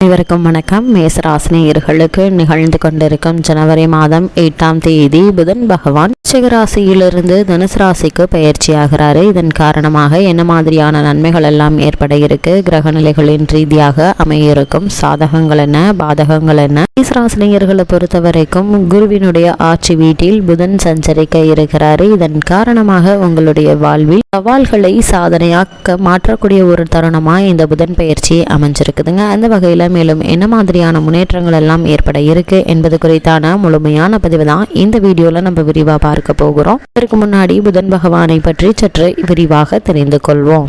அனைவருக்கும் வணக்கம். மேசராசினியர்களுக்கு நிகழ்ந்து கொண்டிருக்கும் ஜனவரி மாதம் எட்டாம் தேதி புதன் பகவான் சிகராசியிலிருந்து தனுசு ராசிக்கு பயிற்சியாகிறாரு. இதன் காரணமாக என்ன மாதிரியான நன்மைகள் எல்லாம் ஏற்பட இருக்கு? கிரக நிலைகளின் ரீதியாக அமையிருக்கும் சாதகங்கள் என்ன? பாதகங்கள் என்ன? மேசராசினியர்களை பொறுத்த வரைக்கும் குருவினுடைய ஆட்சி வீட்டில் புதன் சஞ்சரிக்க இருக்கிறாரு. இதன் காரணமாக உங்களுடைய வாழ்வில் சவால்களை சாதனையாக்க மாற்றக்கூடிய ஒரு தருணமா இந்த புதன் பயிற்சி அமைஞ்சிருக்குதுங்க. அந்த வகையில் மேலும் என்ன மாதிரியான முன்னேற்றங்கள் எல்லாம் ஏற்பட இருக்கு என்பது குறித்தான முழுமையான பதிவு தான் இந்த வீடியோல நம்ம விரிவா பார்க்க போகிறோம். இதற்கு முன்னாடி புதன் பகவானை பற்றி சற்று விரிவாக தெரிந்து கொள்வோம்.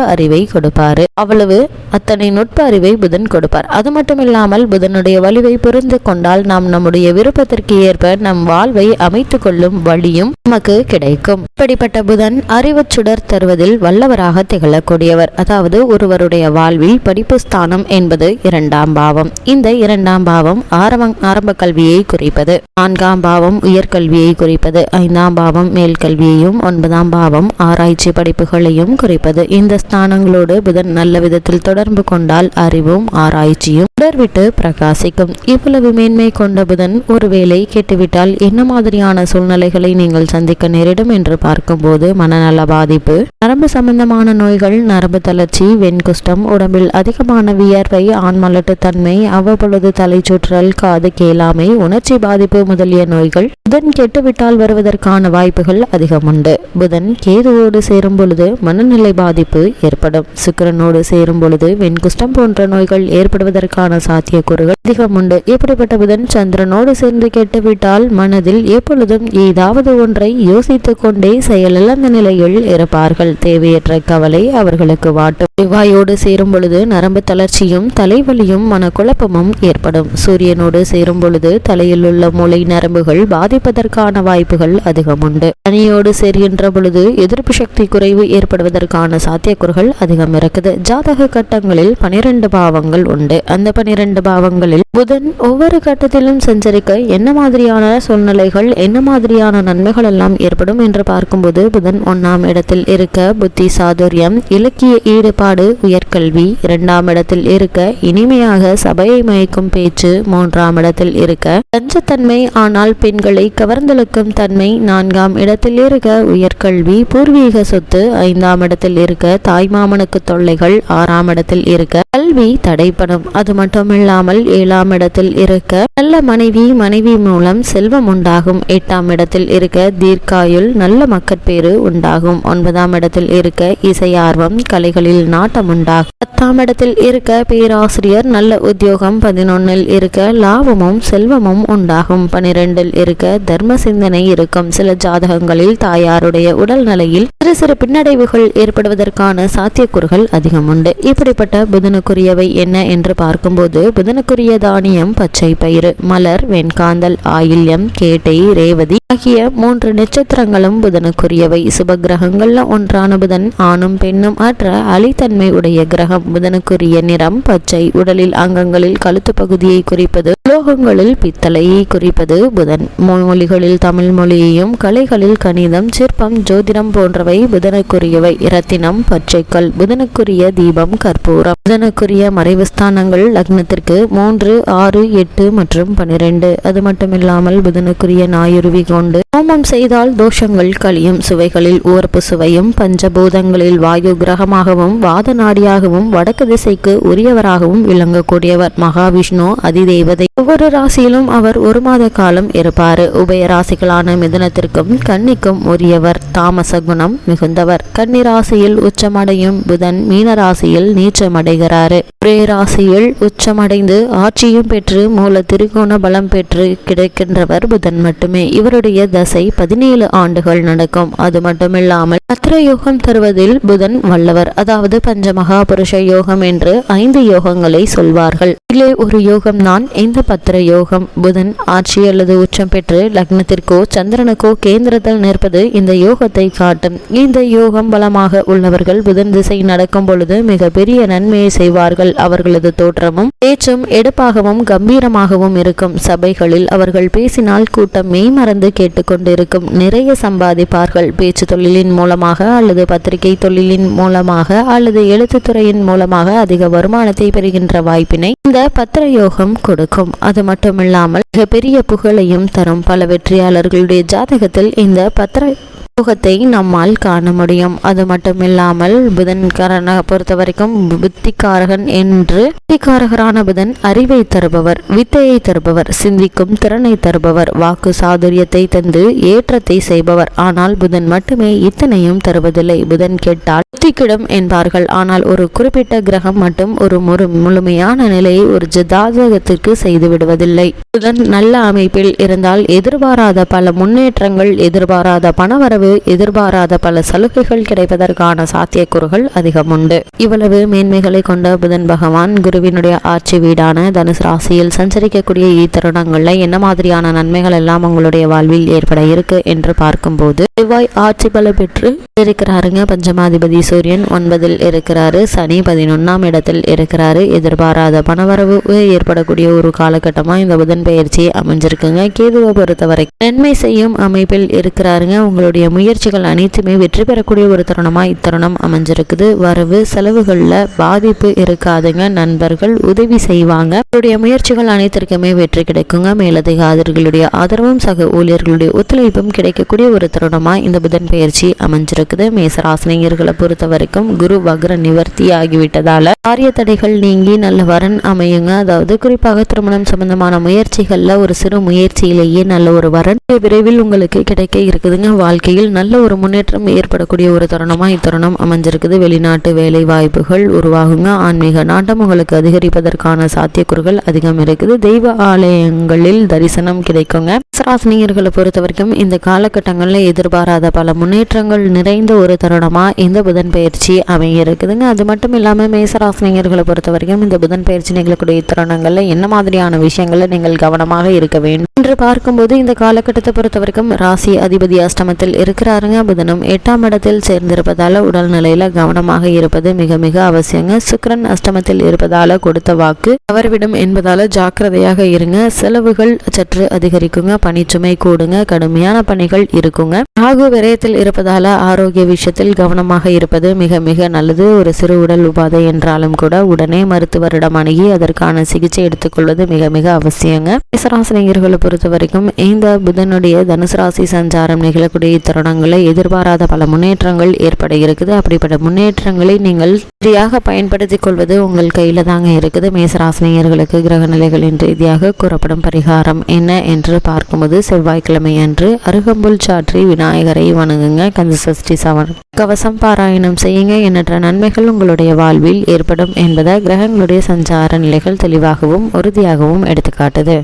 அறிவை கொடுப்பாரு. அவ்வளவு அத்தனை நுட்ப அறிவை புதன் கொடுப்பார். அது மட்டும் இல்லாமல் புதனுடைய வலிவை புரிந்து கொண்டால் நாம் நம்முடைய விருப்பத்திற்கு ஏற்ப நம் வாழ்வை அமைத்து கொள்ளும் வழியும் நமக்கு கிடைக்கும். இப்படிப்பட்ட புதன் அறிவு சுடர் தருவதில் வல்லவராக திகழக்கூடியவர். அதாவது ஒருவருடைய வாழ்வில் படிப்பு ஸ்தானம் என்பது இரண்டாம் பாவம். இந்த இரண்டாம் பாவம் ஆரம்ப ஆரம்ப கல்வியை குறிப்பது. நான்காம் பாவம் உயர்கல்வியை குறிப்பது. ஐந்தாம் பாவம் மேல் கல்வியையும் ஒன்பதாம் பாவம் ஆராய்ச்சி படிப்புகளையும் குறிப்பது. இந்த ஸ்தானங்களோடு புதன் நல்ல விதத்தில் தொடர்பு கொண்டால் அறிவும் ஆராய்ச்சியும் தொடர்விட்டு பிரகாசிக்கும். இவ்வளவு மேன்மை கொண்ட புதன் ஒருவேளை கெட்டுவிட்டால் என்ன மாதிரியான சூழ்நிலைகளை நீங்கள் சந்திக்க நேரிடும் என்று பார்க்கும்போது மனநல பாதிப்பு. நரம்பு சம்பந்தமான நோய்கள் நரம்பு தளர்ச்சி வெண்குஷ்டம் உடம்பில் அதிகமான வியர்வை ஆண்மலட்டு தன்மை அவ்வப்பொழுது தலை சுற்றல் காது கேளாமை உணர்ச்சி பாதிப்பு முதலிய நோய்கள். புதன் கெட்டுவிட்டால் வருவதற்கான வாய்ப்புகள் அதிகம் உண்டு புதன் கேதுவோடு சேரும் பொழுது மனநிலை பாதிப்பு ஏற்படும். சுக்கிரனோடு சேரும் பொழுது வெண்குஷ்டம் போன்ற நோய்கள் ஏற்படுவதற்கான சாத்தியக்கூறுகள் அதிகம் உண்டு இப்படிப்பட்ட புதன் சந்திரனோடு சேர்ந்து கெட்டுவிட்டால் மனதில் எப்பொழுதும் ஏதாவது ஒன்றை யோசித்துக் கொண்டே செயலிழந்த நிலையில் இருப்பார்கள் தேவையற்ற கவலை அவர்களுக்கு வாட்டும். செவ்வாயோடு சேரும் பொழுது நரம்பு தளர்ச்சியும் தலைவலியும் மனக்குழப்பமும் ஏற்படும். சூரியனோடு சேரும் பொழுது தலையில் உள்ள மூளை நரம்புகள் பாதிப்பதற்கான வாய்ப்புகள் அதிகம் உண்டு சனியோடு சேர்கின்ற பொழுது எதிர்ப்பு சக்தி குறைவு ஏற்படுவதற்கான சாத்தியக்கூறுகள் அதிகம் இருக்குது. ஜாதக கட்டங்களில் பனிரெண்டு பாவங்கள் உண்டு. அந்த பனிரெண்டு பாவங்களில் புதன் ஒவ்வொரு கட்டத்திலும் சஞ்சரிக்க என்ன மாதிரியான சூழ்நிலைகள் என்ன மாதிரியான நன்மைகள் எல்லாம் ஏற்படும் என்று பார்க்கும்போது புதன் ஒன்னாம் இடத்தில் இருக்க புத்தி சாதுரியம் இலக்கிய ஈடுபாடு உயர்கல்வி இரண்டாம் இடத்தில் இருக்க இனிமையாக சபையை மயக்கும் பேச்சு மூன்றாம் இடத்தில் இருக்க தஞ்சத்தன்மை ஆனால் பெண்களை கவர்ந்தெழுக்கும் தன்மை நான்காம் இடத்தில் இருக்க உயர்கல்வி பூர்வீக சொத்து ஐந்தாம் இடத்தில் இருக்க தாய்மாமனுக்கு தொல்லைகள் ஆறாம் இடத்தில் இருக்க கல்வி தடைப்படும். அது மட்டும் மட்டுமில்லாமல் ஏழாம் இடத்தில் இருக்க நல்ல மனைவி மனைவி மூலம் செல்வம் உண்டாகும். எட்டாம் இடத்தில் இருக்க தீர்க்காயுள் நல்ல மக்கட்பேறு உண்டாகும். ஒன்பதாம் இடத்தில் இருக்க இசை ஆர்வம் கலைகளில் நாட்டம் உண்டாகும். பத்தாம் இடத்தில் இருக்க பேராசிரியர் நல்ல உத்தியோகம். பதினொன்னில் இருக்க லாபமும் செல்வமும் உண்டாகும். பனிரெண்டில் இருக்க தர்ம சிந்தனை இருக்கும். சில ஜாதகங்களில் தாயாருடைய உடல் நிலையில் சிறு சிறு பின்னடைவுகள் ஏற்படுவதற்கான சாத்தியக்கூறுகள் அதிகம் உண்டு இப்படிப்பட்ட புதனுக்குரியவை என்ன என்று பார்க்கும்போது புதனுக்குரிய தானியம் பச்சை பயிறு மலர் வெண்காந்தல் ஆயில்யம் கேட்டை ரேவதி ஆகிய மூன்று நட்சத்திரங்களும் புதனுக்குரியவை. சுப கிரகங்கள்ல ஒன்றான புதன் ஆணும் பெண்ணும் அற்ற அலித்தன்மை உடைய கிரகம். புதனுக்குரிய நிறம் பச்சை. உடலில் அங்கங்களில் கழுத்து பகுதியை குறிப்பது உலோகங்களில் பித்தளையை குறிப்பது புதன். மொழிகளில் தமிழ் மொழியையும் கலைகளில் கணிதம் சிற்பம் ஜோதிடம் போன்றவை புதனுக்குரியவை. இரத்தினம் பச்சைக்கல் புதனுக்குரிய தீபம் கற்பூரம். புதனுக்குரிய மறைவு ஸ்தானங்கள் லக்னத்திற்கு மூன்று ஆறு எட்டு மற்றும் பனிரெண்டு. அது மட்டுமில்லாமல் புதனுக்குரிய நாயுருவி கொண்டு ஹோமம் செய்தால் தோஷங்கள் கழியும். சுவைகளில் உவர்ப்பு சுவையும் பஞ்சபூதங்களில் வாயு கிரகமாகவும் வாத நாடியாகவும் வடக்கு திசைக்கு உரியவராகவும் விளங்கக்கூடியவர் மகாவிஷ்ணு அதிதேவதை. ஒவ்வொரு ராசியிலும் அவர் ஒரு மாத காலம் இருப்பார். உபய ராசிகளான மிதுனத்திற்கும் கன்னிக்கும் உரியவர் தாமச குணம் மிகுந்தவர். கன்னி ராசியில் உச்சமடையும் புதன் மீன ராசியில் நீச்சமடைகிறார் ஒரே ராசியில் உச்சமடைந்து ஆட்சியும் பெற்று மூல திரிகோண பலம் பெற்று கிடைக்கின்றவர் புதன் மட்டுமே. இவருடைய தசை பதினேழு ஆண்டுகள் நடக்கும். அது மட்டுமில்லாமல் பத்திர யோகம் தருவதில் புதன் வல்லவர். அதாவது பஞ்ச புருஷ யோகம் என்று ஐந்து யோகங்களை சொல்வார்கள். இதிலே ஒரு யோகம் தான் இந்த பத்திர யோகம். புதன் ஆட்சி அல்லது உச்சம் பெற்று லக்னத்திற்கோ சந்திரனுக்கோ கேந்திரத்தில் நிற்பது இந்த யோகத்தை காட்டும். இந்த யோகம் பலமாக உள்ளவர்கள் புதன் திசை நடக்கும் பொழுது மிக பெரிய நன்மையை செய்வார்கள். அவர்களது தோற்றமும் பேச்சும் எடுப்பாகவும் கம்பீரமாகவும் இருக்கும். சபைகளில் அவர்கள் பேசினால் கூட்டம் மெய்மறந்து கேட்டுக்கொண்டிருக்கும். நிறைய சம்பாதிப்பார்கள். பேச்சு தொழிலின் மூலம் மூலமாக அல்லது பத்திரிகை தொழிலின் மூலமாக அல்லது எழுத்துத்துறையின் மூலமாக அதிக வருமானத்தை பெறுகின்ற வாய்ப்பினை இந்த பத்திர யோகம் கொடுக்கும். அது மட்டுமில்லாமல் மிகப்பெரிய புகழையும் தரும் பல வெற்றியாளர்களுடைய ஜாதகத்தில் இந்த பத்திர யோகத்தை நம்மால் காண முடியும். அது மட்டுமில்லாமல் புதன்காரனை பொறுத்த வரைக்கும் புத்திக்காரகன் என்று புத்திக்காரகரான புதன் அறிவை தருபவர் வித்தையை தருபவர் சிந்திக்கும் திறனை தருபவர் வாக்கு சாதுரியத்தை தந்து ஏற்றத்தை செய்பவர். ஆனால் புதன் மட்டுமே இத்தனையும் தருவதில்லை. புதன் கேட்டால் புத்திக்கிடும் என்பார்கள். ஆனால் ஒரு குறிப்பிட்ட கிரகம் மட்டும் ஒரு முழு முழுமையான நிலையை ஒரு ஜதாதகத்திற்கு செய்து விடுவதில்லை. புதன் நல்ல அமைப்பில் இருந்தால் எதிர்பாராத பல முன்னேற்றங்கள் எதிர்பாராத பணவரவு எதிர்பாராத பல சலுகைகள் கிடைப்பதற்கான சாத்தியக்கூறுகள் அதிகம் உண்டு இவ்வளவு மேன்மைகளை கொண்ட புதன் பகவான் குருவினுடைய ஆட்சி வீடான தனுசு ராசியில் சஞ்சரிக்கக்கூடிய இத்தருணங்கள்ல என்ன மாதிரியான நன்மைகள் எல்லாம் உங்களுடைய வாழ்வில் ஏற்பட இருக்கு என்று பார்க்கும்போது செவ்வாய் ஆட்சி பல பெற்று இருக்கிறாருங்க. பஞ்சமாதிபதி சூரியன் ஒன்பதில் இருக்கிறாரு. சனி பதினொன்னாம் இடத்தில் இருக்கிறாரு. எதிர்பாராத பணவரவு ஏற்படக்கூடிய ஒரு காலகட்டமா இந்த புதன் பயிற்சி அமைஞ்சிருக்குங்க. கேதுவை பொறுத்தவரை நன்மை செய்யும் அமைப்பில் இருக்கிறாருங்க. உங்களுடைய முயற்சிகள் அனைத்துமே வெற்றி பெறக்கூடிய ஒரு தருணமாக இத்தருணம் அமைஞ்சிருக்குது. வரவு செலவுகளில் பாதிப்பு இருக்காதுங்க. நண்பர்கள் உதவி செய்வாங்க. உங்களுடைய முயற்சிகள் அனைத்திற்குமே வெற்றி கிடைக்குங்க. மேலதிகாரிகளுடைய ஆதரவும் சக ஊழியர்களுடைய ஒத்துழைப்பும் கிடைக்கக்கூடிய ஒரு தருணமாக இந்த புதன் பயிற்சி அமைஞ்சிருக்குது. மேசராசினியர்களை பொறுத்த வரைக்கும் குரு வக்ர நிவர்த்தி ஆகிவிட்டதால காரிய தடைகள் நீங்கி நல்ல வரன் அமையுங்க. அதாவது குறிப்பாக திருமணம் சம்பந்தமான முயற்சிகளில் ஒரு சிறு முயற்சியிலேயே நல்ல ஒரு வரன் விரைவில் உங்களுக்கு கிடைக்க இருக்குதுங்க. வாழ்க்கையில் நல்ல ஒரு முன்னேற்றம் ஏற்படக்கூடிய ஒரு தருணமாக இத்தருணம் அமைஞ்சிருக்குது. வெளிநாட்டு வேலை வாய்ப்புகள் உருவாகுங்க. ஆன்மீக நாட்டம் உங்களுக்கு அதிகரிப்பதற்கான சாத்தியக்கூறுகள் அதிகம் இருக்குது. தெய்வ ஆலயங்களில் தரிசனம் கிடைக்குங்க. ராசினியர்களை பொறுத்த வரைக்கும் இந்த காலகட்டங்களில் எதிர்பாராத பல முன்னேற்றங்கள் நிறைந்த ஒரு தருணமா இந்த புதன் பயிற்சி அமையிருக்குதுங்க. அது மட்டும் இல்லாமல் மேசராசினியர்களை பொறுத்த வரைக்கும் இந்த புதன் பயிற்சி நிகழக்கூடிய தருணங்களில் என்ன மாதிரியான விஷயங்களை நீங்கள் கவனமாக இருக்க வேண்டும்? என்று பார்க்கும்போது இந்த காலகட்டத்தை பொறுத்த வரைக்கும் ராசி அதிபதி அஷ்டமத்தில் இருக்கிறாருங்க. புதனும் எட்டாம் இடத்தில் சேர்ந்திருப்பதால உடல்நிலையில கவனமாக இருப்பது மிக மிக அவசியங்க. சுக்கரன் அஷ்டமத்தில் இருப்பதால கொடுத்த வாக்கு தவறுவிடும் என்பதால ஜாக்கிரதையாக இருங்க. செலவுகள் சற்று அதிகரிக்குங்க. பணிச்சுமை கூடுங்க. கடுமையான பணிகள் இருக்குங்க. ராகு விரயத்தில் இருப்பதால ஆரோக்கிய விஷயத்தில் கவனமாக இருப்பது மிக மிக நல்லது. ஒரு சிறு உடல் உபாதை என்றாலும் கூட உடனே மருத்துவரிடம் அணுகி அதற்கான சிகிச்சை எடுத்துக்கொள்வது மிக மிக அவசியங்க. மேசராசினியர்களை பொறுத்த வரைக்கும் இந்த புதனுடைய தனுசு ராசி சஞ்சாரம் நிகழக்கூடிய தருணங்களில் எதிர்பாராத பல முன்னேற்றங்கள் ஏற்பட இருக்குது அப்படிப்பட்ட முன்னேற்றங்களை நீங்கள் சரியாக பயன்படுத்தி கொள்வது உங்கள் கையில தாங்க இருக்குது. மேசராசினியர்களுக்கு கிரக நிலைகளின் ரீதியாக கூறப்படும் பரிகாரம் என்ன என்று பார்க்கும்போது செவ்வாய்க்கிழமை அன்று அருகம்புல் சாற்றி விநாயகரை வணங்குங்க. கந்த சஷ்டி சவன் கவசம் பாராயணம் செய்யுங்க. எண்ணற்ற நன்மைகள் உங்களுடைய வாழ்வில் ஏற்படும் என்பதை கிரகங்களுடைய சஞ்சார நிலைகள் தெளிவாகவும் உறுதியாகவும் எடுத்துக்காட்டுது.